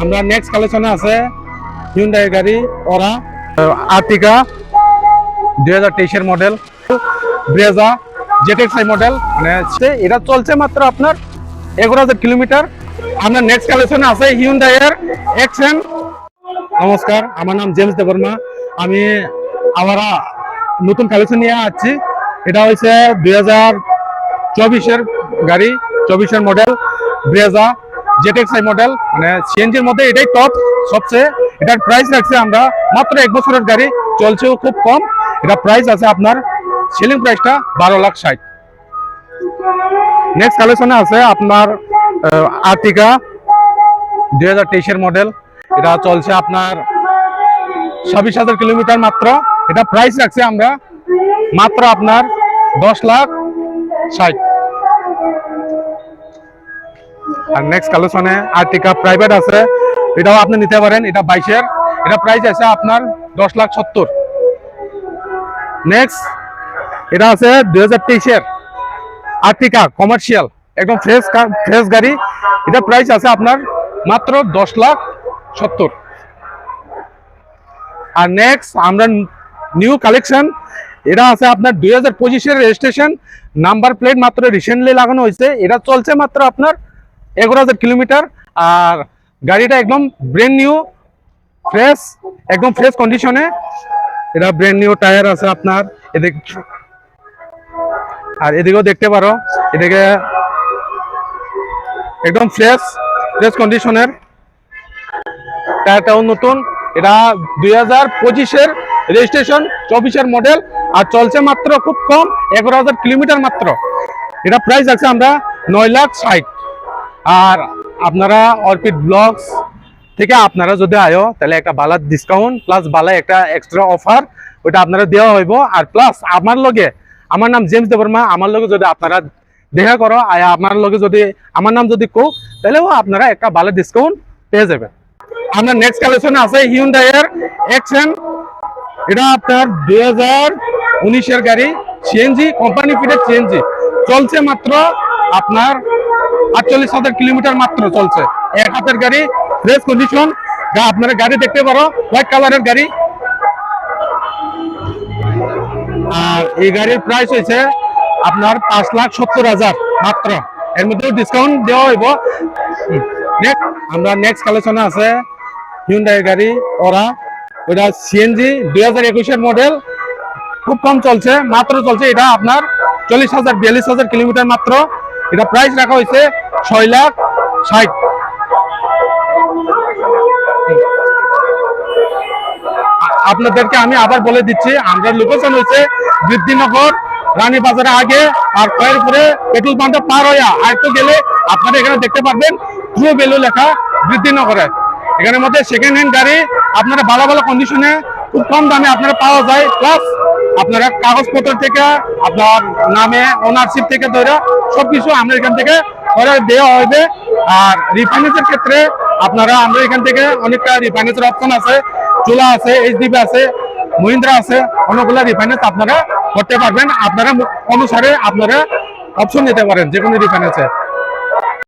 আমরা নেক্সট কালেকশনে আছে হিউন্ডাই গাড়ি ওরা আর্টিকা দুই হাজার তেইশের model Brezza ZX I model মানে এটা চলছে মাত্র আপনার এগারো হাজার কিলোমিটার। আমরা নেক্সট কালেকশনে আছে হিউন্ডাই এর এক্সেন নমস্কার, আমার নাম জেমস দেবর্মা আমি আমরা নতুন কালেকশন নিয়ে আসছি। এটা হচ্ছে দুই হাজার চব্বিশের গাড়ি, চব্বিশের model Brezza ZX I model মানে সিএনজির মধ্যে এটাই টপ সবচেয়ে। এটার প্রাইস রাখছে আমরা মাত্র এক বছরের গাড়ি, চলছেও খুব কম। এটা প্রাইস আছে আপনার সেলিং প্রাইসটা বারো লাখ ষাট। নেক্সট কালেকশনে আছে আপনার আর্টিকা দুই হাজার তেইশের মডেল এটা চলছে আপনার ছাব্বিশ হাজার কিলোমিটার মাত্র। এটা প্রাইস রাখছে আমরা মাত্র আপনার দশ লাখ ষাট। আর নেক্সট কালেকশনে আর্টিকা প্রাইভেট আছে। এটাও আপনি নিতে পারেন, এটা বাইশের। এটা প্রাইস আছে আপনার দশ লাখ সত্তর। নেক্সট এটা আছে দুই হাজার তেইশের আর্টিকা কমার্শিয়াল একদম ফ্রেশ ফ্রেশ গাড়ি। এটা প্রাইস আছে আপনার মাত্র দশ লাখ সত্তর। আর নেক্সট আমরা নিউ কালেকশন এটা আছে আপনার দুই হাজার পঁচিশের রেজিস্ট্রেশন নাম্বার প্লেট মাত্র রিসেন্টলি লাগানো হয়েছে। এটা চলছে মাত্র আপনার এগারো হাজার কিলোমিটার, আর গাড়িটা একদম ব্রেন নিউ ফ্রেশ একদম ফ্রেশ কন্ডিশনে এটা ব্রেন নিউ টায়ার আছে আপনার, এদিকে আর এদিকেও দেখতে পারো, এদিকে একদম ফ্রেশ ফ্রেশ কন্ডিশনের টায়ারটাও নতুন, এটা দুই হাজার পঁচিশের রেজিস্ট্রেশন চব্বিশের মডেল আর চলছে মাত্র খুব কম, এগারো হাজার কিলোমিটার মাত্র। এটা প্রাইস আছে আমরা নয় লাখ ষাট। আর আপনারা অর্পিড ব্লগস থেকে আপনারা যদি আয়ো, তাহলে একটা বালা ডিসকাউন্ট প্লাস বালা একটা এক্সট্রা অফার ওইটা আপনারা দেওয়া হইব। আর প্লাস আমার লগে, আমার নাম জেমস দেবর্মা আমার লগে যদি আপনারা দেখা করো, আর আপনার লগে যদি, আমার নাম যদি কো তাহলেও আপনারা একটা ভালো ডিসকাউন্ট পেয়ে যাবেন। আপনার নেক্সট কালেকশন আছে হিউন্ডাই এর এক্সেন এটা আপনার দুই হাজার উনিশের গাড়ি সিএনজি কোম্পানি ফিটেড সিএনজি চলছে মাত্র আপনার আটচল্লিশ হাজার কিলোমিটার মাত্র চলছে। এক হাতের গাড়ি ফ্রেশ কন্ডিশন আপনারা গাড়ি দেখতে পারো হোয়াইট কালারের গাড়ি। আর এই গাড়ির প্রাইস হয়েছে আপনার পাঁচ লাখ সত্তর হাজার মাত্র। এর মধ্যে ডিসকাউন্ট দেওয়া হইব। আমরা নেক্সট কালেকশনে আছে হিউন্ডাই গাড়ি ওরা ওটা সিএনজি দুই হাজার একুশের মডেল খুব কম চলছে, মাত্র চলছে এটা আপনার চল্লিশ হাজার, বিয়াল্লিশ হাজার কিলোমিটার মাত্র। এটা প্রাইস রাখা হয়েছে ছয় লাখ ষাট। আপনাদেরকে আমি আবার বলে দিচ্ছি আমরা লোকেশন হয়েছে বৃদ্ধিনগর রানী বাজারের আগে আর খয়েরপুরে পেট্রোল পাম্পটা পার হইয়া আর একটু গেলে আপনারা এখানে দেখতে পারবেন ট্রু ভ্যালু লেখা বৃদ্ধিনগরে। এখানের মধ্যে সেকেন্ড হ্যান্ড গাড়ি, আপনারা ভালো ভালো কন্ডিশনে খুব কম দামে আপনারা পাওয়া যায়। প্লাস আপনারা কাগজপত্র থেকে, আপনার নামে ওনারশিপ থেকে ধরে সবকিছু আমরা এখান থেকে করে দেওয়া হবে আর রিফাইন্যান্সের ক্ষেত্রে আপনারা, আমরা এখান থেকে অনেকটা রিফাইন্যান্সের অপশন আছে। চুলা আছে এইচডিবি আছে মহিন্দ্রা আছে, অনেকগুলো রিফাইন্যান্স আপনারা করতে পারবেন। আপনারা অনুসারে আপনারা অপশন নিতে পারেন যে কোনো রিফাইন্যান্সে